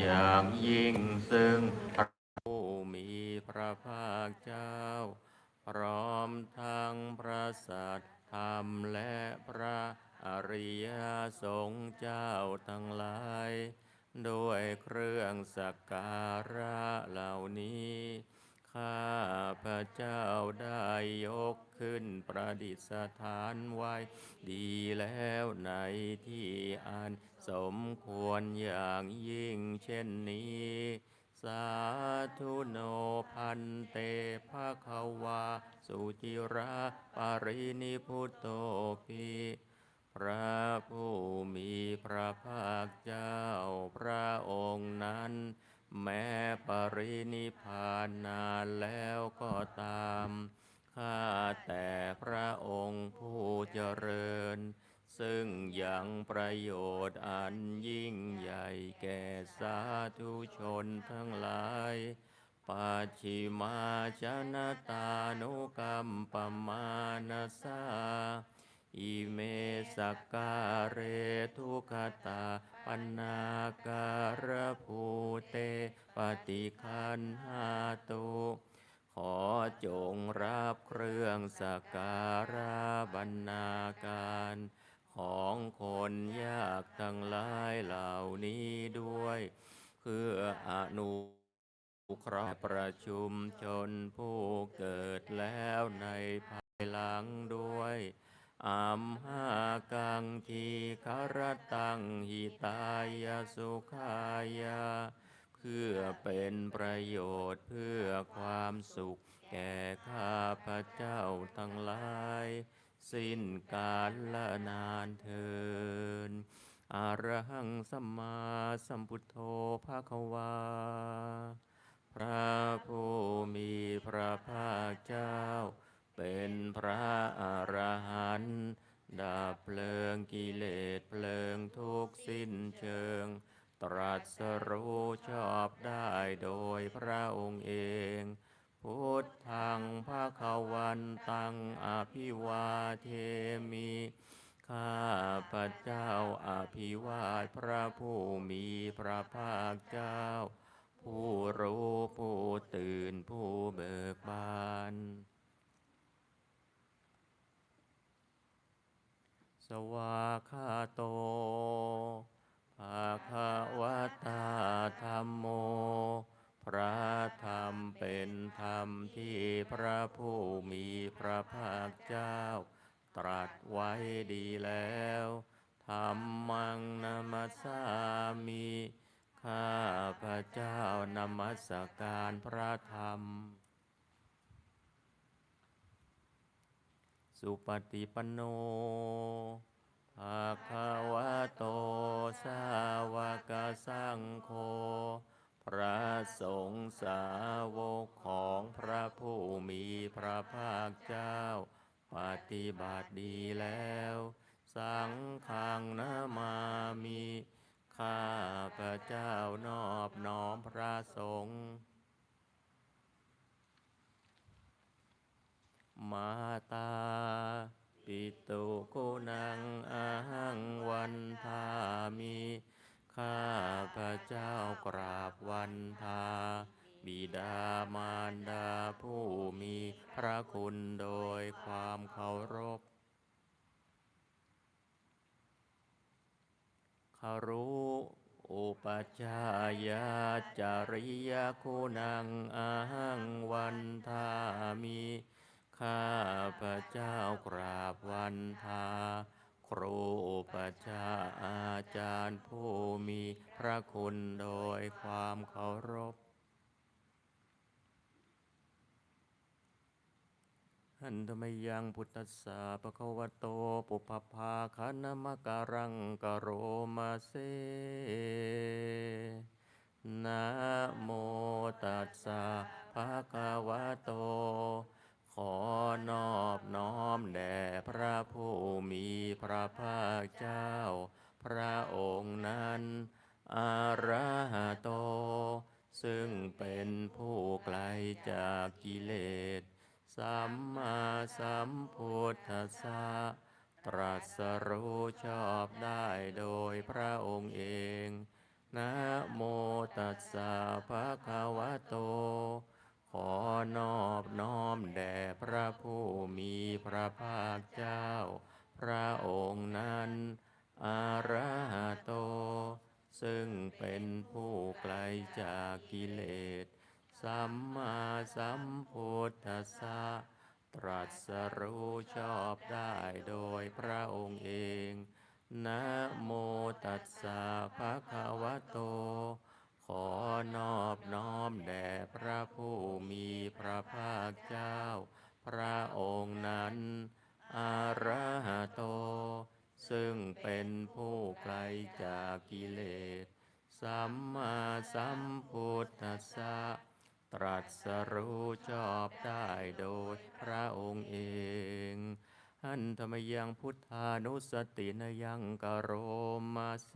อย่างยิ่งซึ่งผู้มีพระภาคเจ้า พร้อมทั้งพระสัตธรรมและพระอริยสงฆ์เจ้าทั้งหลาย ด้วยเครื่องสักการะเหล่านี้ ข้าพระเจ้าได้ยกขึ้นประดิษฐานไว้ ดีแล้วในที่อันสมควรอย่างยิ่งเช่นนี้ สาธุโนพันเตภะคะวา สุจิระปารินิพุตโตปิพระผู้มีพระภาคเจ้าพระองค์นั้น แม้ปรินิพานนานแล้วก็ตาม ข้าแต่พระองค์ผู้เจริญ ซึ่งยังประโยชน์อันยิ่งใหญ่แก่สาธุชนทั้งหลายปัจฉิมาชนะตานุกรรมปมานาสาอิเมสกการเรทุกตา ปนาการภูเตปฏิคันหาตุขอจงรับเครื่องสกการะบรรณาการ ของคนยากทั้งหลายเหล่านี้ด้วย เพื่ออนุเคราะห์ประชุมชนผู้เกิดแล้วในภายหลังด้วย อัมหากังทีคารตังหิตายสุขายา เพื่อเป็นประโยชน์เพื่อความสุข แก่ข้าพระเจ้าทั้งหลาย สิ้นกาลละนานเทินอรหังสัมมาสัมพุทโธภาควา พระผู้มีพระภาคเจ้า เป็นพระอรหันต์ดับเพลิงกิเลสเพลิงทุกสิ้นเชิง ตรัสรู้ชอบได้โดยพระองค์เอง พุทธังภาควันตังอภิวาเทมิข้าพระเจ้าอภิวาทพระผู้มีพระภาคเจ้า ผู้รู้ผู้ตื่นผู้เบิกบาน ส วาคาโตภาควตาธรรมโม พระธรรมเป็นธรรมที่พระผู้มีพระภาคเจ้า ตรัสไว้ดีแล้วธรรมังนามัสสามิข้าพระเจ้านมัสการพระธรรม สุปฏิปันโนภาควะโต สาวกสังโฆ พระสงฆ์สาวกของพระผู้มีพระภาคเจ้า ปฏิบัติดีแล้ว สังฆังนามามิข้าพระเจ้านอบน้อมพระสงฆ์ มาตา ปิ ตุกุนังอาหังวันทามิข้าพระเจ้ากราบวันทาบิดามารดาผู้มีพระคุณโดยความเคารพคารุอุปชฌายาจาริยคุณังอาหังวันทามิ ข้าพระเจ้ากราบวันทาครูอุปชาอาจารย์ผู้มีพระคุณโดยความเคารพ หันธมยังพุทธสสะปะคะวะโต ปุพพาคานมการังกโรมาเซนะโมตัสสะภะคะวะโต พระภาคเจ้า พระองค์นั้น อาระหโต ซึ่งเป็นผู้ไกลจากกิเลส สัมมาสัมพุทธัสสะตรัสรู้ชอบได้โดยพระองค์เองนะโมตัสสะภะคะวะโต ขอนอบน้อมแด่พระผู้มีพระภาคเจ้า พระองค์นั้นอาระหะโต ซึ่งเป็นผู้ไกลจากกิเลส สัมมาสัมพุทธัสสะตรัสรู้ชอบได้โดยพระองค์เอง นะโมตัสสะภะคะวะโต ขอนอบน้อมแด่พระผู้มีพระภาคเจ้า พระองค์ จากกิเลส สัมมาสัมพุทธัสสะ ตรัสรู้ชอบได้โดยพระองค์เองหันธรรมยังพุทธานุสตินยังกโรมาเซ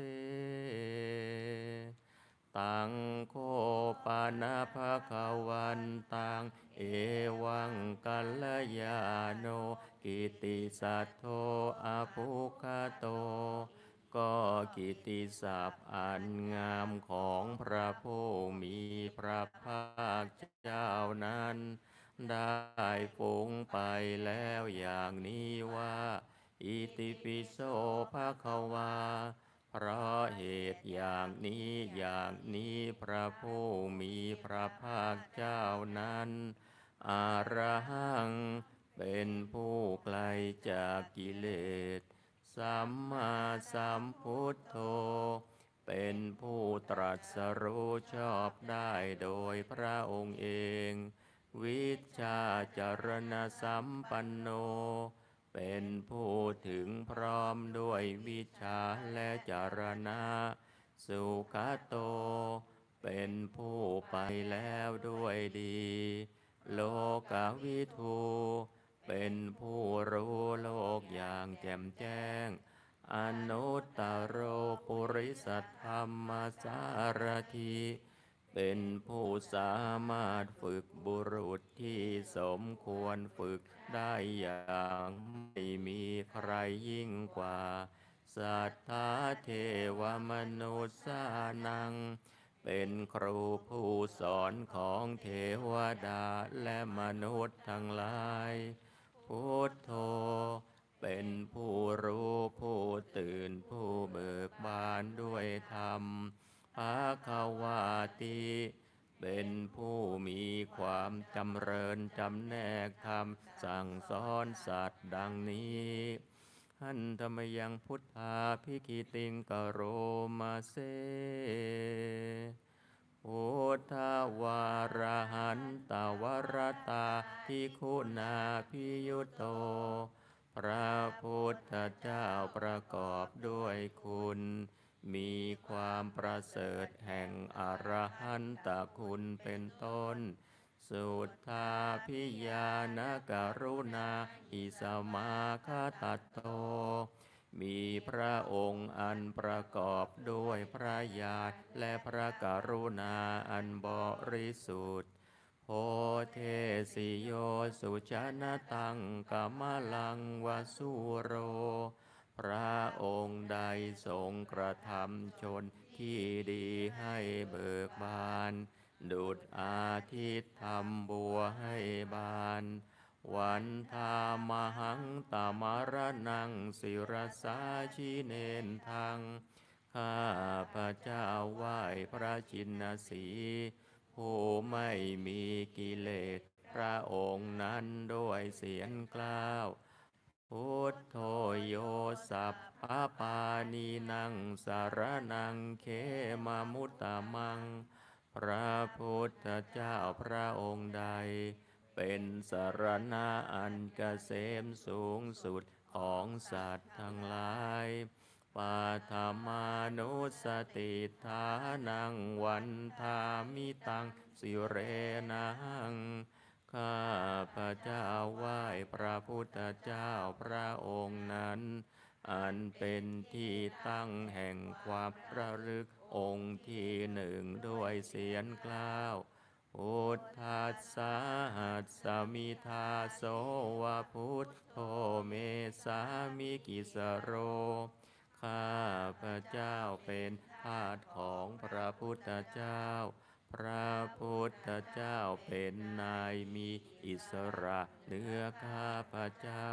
ตังโคปานาภะควันตัง เอวังกัลยาโน กิติสัทโธอภุคโต ก็กิตติศัพท์อันงามของพระผู้มีพระภาคเจ้านั้น ได้ฝูงไปแล้วอย่างนี้ว่า อิติปิโสภะคะวา เพราะเหตุอย่างนี้อย่างนี้พระผู้มีพระภาคเจ้านั้น อารหังเป็นผู้ไกลจากกิเลส สรู้ชอบได้โดยพระองค์เอง วิชาจารณสัมปันโน เป็นผู้ถึงพร้อมด้วยวิชาและจารณะ สุขโต เป็นผู้ไปแล้วด้วยดี โลกวิทูเป็นผู้รู้โลกอย่างแจ่มแจ้ง อนุตตโรปุริสัทธรรมสารทีเป็นผู้สามารถฝึกบุรุษที่สมควรฝึกได้อย่างไม่มีใครยิ่งกว่า สัทธาเทวมนุษย์สานัง เป็นครูผู้สอนของเทวดาและมนุษย์ทั้งหลาย พุทโธเป็นผู้รู้ผู้ ตื่นผู้เบิกบานด้วยธรรมภาคาวาติเป็นผู้มีความจำเริญจำแนกธรรม สั่งสอนสัตว์ดังนี้หันธรรมยังพุทธาพิกิติงกโรมาเซพุทธวารหันตวรตาทิคุณาพิยุตโต พระพุทธเจ้าประกอบด้วยคุณ มีความประเสริฐแห่งอรหันตคุณเป็นต้น สุทธาพิยานการุณาอิสมาคตัตโต มีพระองค์อันประกอบด้วยพระญาณและพระกรุณาอันบริสุทธิ พเทสิโยสุชนะตังกามลังวสุโร พระองค์ใดทรงกระทำชนที่ดีให้เบิกบาน ดุดอาทิตย์ทำบัวให้บาน วันธามหังตามารนังศิรสาชิเนนทัง ข้าพระเจ้าไหว้พระจินสี ผู้ไม่มีกิเลส พระองค์นั้นด้วยเสียงกล้าว พุทโธโยสัพพะปานีนังสารนังเขมามุตตะมัง พระพุทธเจ้าพระองค์ใด เป็นสารณะอันเกษมสูงสุดของสัตว์ทั้งหลาย ปาธมานุสติฐานังวันทามิตังสิเรนังข้าพระเจ้าไหว้พระพุทธเจ้าพระองค์นั้น อันเป็นที่ตั้งแห่งความระลึกองค์ที่หนึ่งด้วยเสียงกล้าวพุทธัสสะหัสสมิทาโสวะพุทโธเมสามิกิสโร ข้าพระเจ้าเป็นธาตของพระพุทธเจ้า พระพุทธเจ้าเป็นนายมีอิสระเหนือข้าพเจ้า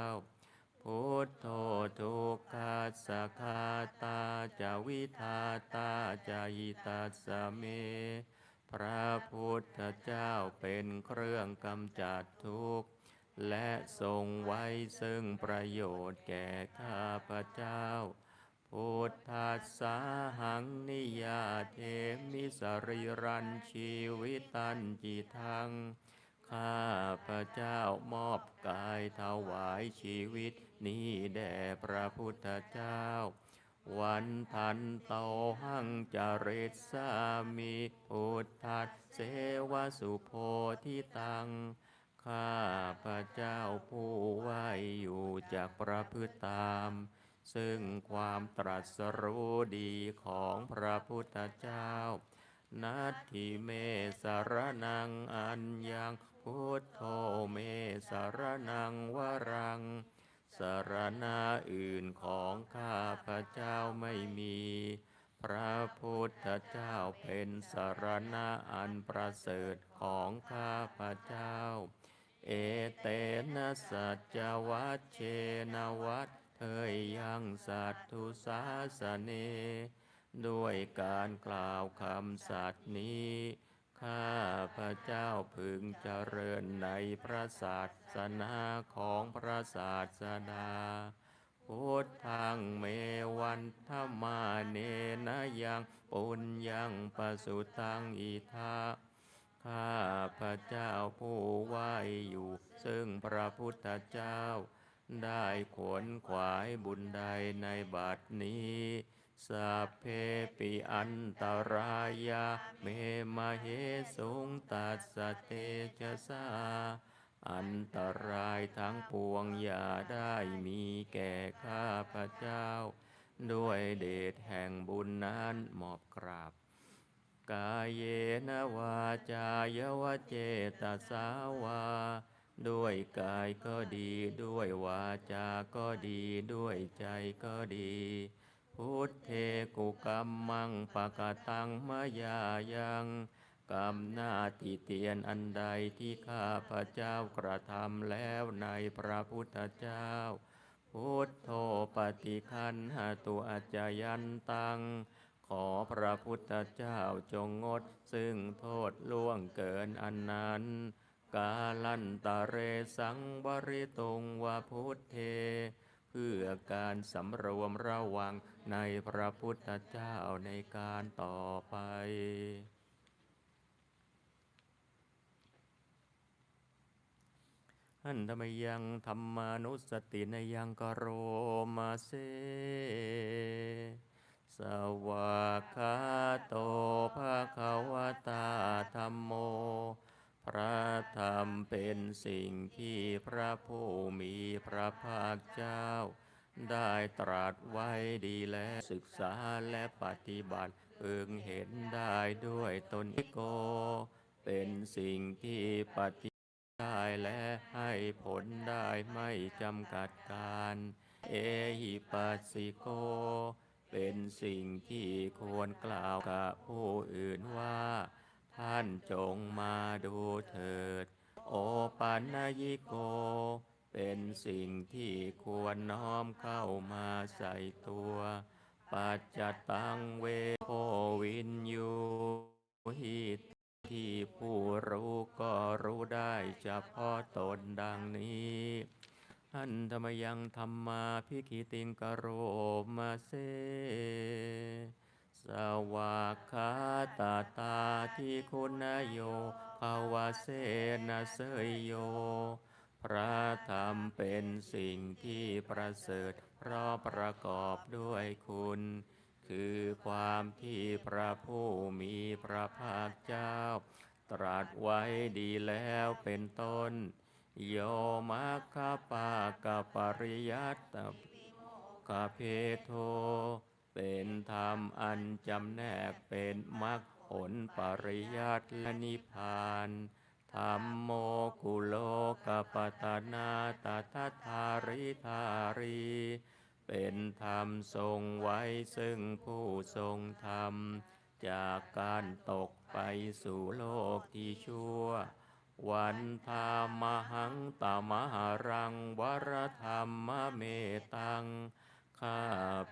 พุทโธทุกขัสคาตาจาวิทาตาจายิตัสเม พระพุทธเจ้าเป็นเครื่องกำจัดทุกข์และทรงไว้ซึ่งประโยชน์แก่ข้าพเจ้า พุทธัสสาหังนิยาเทมิสริรันชีวิตันจิทัง ข้าพระเจ้ามอบกายถวายชีวิตนี้แด่พระพุทธเจ้า วันทันโตหังจริตสามิพุทธัสเสวสุโพธิตัง ข้าพระเจ้าผู้ไหวอยู่จากประพฤติตาม ซึ่งความตรัสรู้ดีของพระพุทธเจ้า นัตถิเมสารนังอัญญังพุทโธเมสารนังวรังสารณะอื่นของข้าพระเจ้าไม่มี พระพุทธเจ้าเป็นสารณะอันประเสริฐของข้าพระเจ้า เอเตนะสัจจวัชเชนวัต เทยยังสัตทุสาสเน ด้วยการกล่าวคำสัตย์นี้ ข้าพระเจ้าพึงเจริญในพระศาสนาของพระศาสดาพุทธังเมวันธรรมาเนนะยังปุญญังปสุตังอิทาข้าพระเจ้าผู้ไหวอยู่ ซึ่งพระพุทธเจ้า ได้ขวนขวายบุญใดในบัดนี้สัพเพปิอันตรายาเมมาเหสุงตัสสเตชะสาอันตรายทั้งปวงอย่าได้มีแก่ข้าพระเจ้า ด้วยเดชแห่งบุญนั้นหมอบกราบ กายเยนะวาจายวเจตสาวา ด้วยกายก็ดี ด้วยวาจาก็ดี ด้วยใจก็ดี พุทเทกุกรรมังปะกตังมายายังกรรมหน้าที่เตียนอันใดที่ข้าพระเจ้ากระทำแล้วในพระพุทธเจ้า พุทโธปฏิคันหตุอาจายันตัง ขอพระพุทธเจ้าจงงดซึ่งโทษล่วงเกินอันนั้น กาลันตะเรสังบริตุงวาพุทเท เพื่อการสำรวมระวังในพระพุทธเจ้าในการต่อไปหันธรรมยังธรรมานุสตินยังกโรมาเซสวากาโตภะ เป็นสิ่งที่พระผู้มีพระภาคเจ้า ได้ตรัสไว้ดีและศึกษาและปฏิบัติเพึงเห็นได้ด้วยตนโก เป็นสิ่งที่ปฏิได้และให้ผลได้ไม่จำกัดการ เอหิปัสสิโก เป็นสิ่งที่ควรกล่าวกับผู้อื่นว่า ท่านจงมาดูเถิด อปันญิโก เป็นสิ่งที่ควรน้อมเข้ามาใส่ตัว ปัจจตังเวโควินยูหิตที่ผู้รู้ก็รู้ได้เฉพาะตนดังนี้อันธรรมยังธรรมาพิกิติงกโรมาเซ สวากขาตาตาที่คุณโยภาวะเสนะเสยโย พระธรรมเป็นสิ่งที่ประเสริฐ เพราะประกอบด้วยคุณ คือความที่พระผู้มีพระภาคเจ้า ตรัสไว้ดีแล้วเป็นต้น โยมัคคปากปริยัตตกเพโท เป็นธรรมอันจำแนกเป็นมรรคผลปริยัติและนิพพานธรรมโมกุโลกปตนาตถาธาริธารีเเป็นธรรมทรงไว้ซึ่งผู้ทรงธรรม จากการตกไปสู่โลกที่ชั่ว วันธามหังตามหารังวรธรรมเมตัง ข้า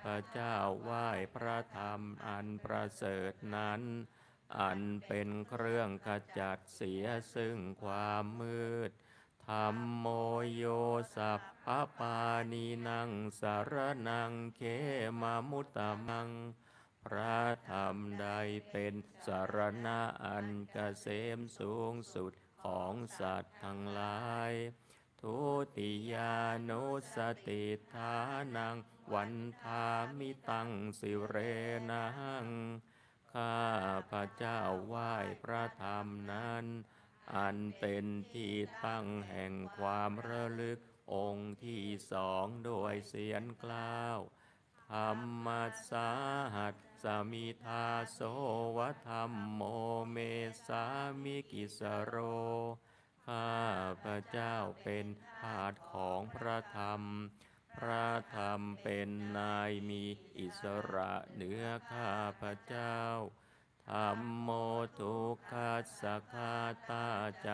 พระเจ้าไหว้พระธรรมอันประเสริฐนั้น อันเป็นเครื่องขจัดเสียซึ่งความมืดธรรมโมโยสัพพปานีนังสารนังเขมามุตตมัง พระธรรมใดเป็นสารณะอันเกษมสูงสุดของสัตว์ทั้งหลาย ทุติยานุสติฐานัง วันทามิตังสิเรนัง ข้าพระเจ้าไหว้พระธรรมนั้น อันเป็นที่ตั้งแห่งความระลึกองค์ที่สองโดยเสียงกล่าวธรรมสาหัสสมิทาโสวธรรมโมเมสามิกิสโร ข้าพระเจ้าเป็นทาสของพระธรรม พระธรรมเป็นนายมีอิสระเหนือข้าพระเจ้าธรรมโมทุกขัสสะคาตาเจ้า